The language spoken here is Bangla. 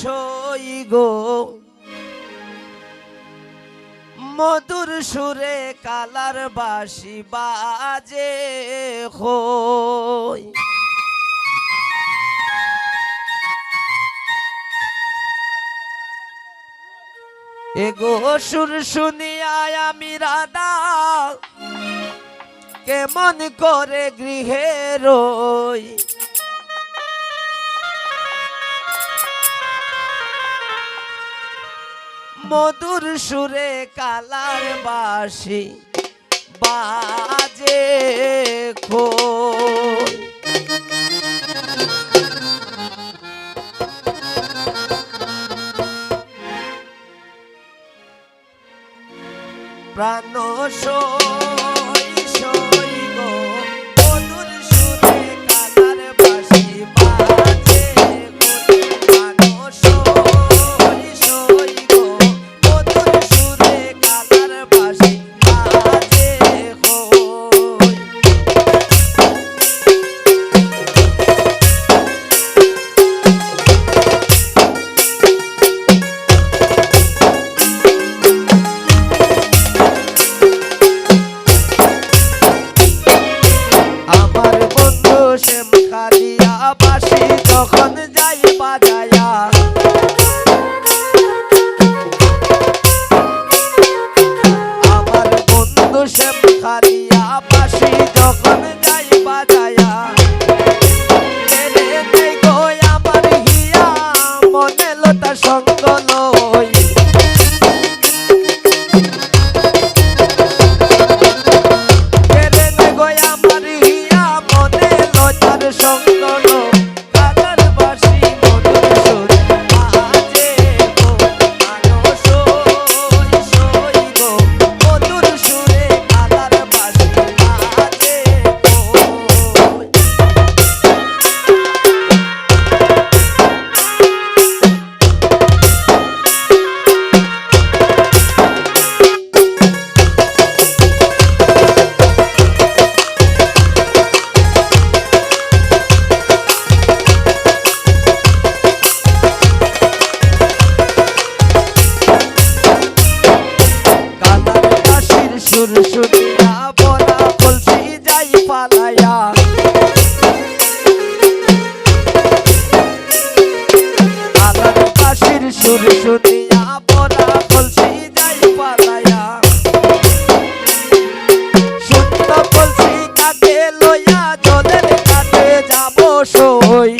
সই গো। মধুর সুরে কালার বাসি বাজে হই। এগো সুর শুনিয়া আমি রাধা, কেমন করে গৃহে রয় মধুর সুরে কালার বাসি বাজে খো প্রাণ ওই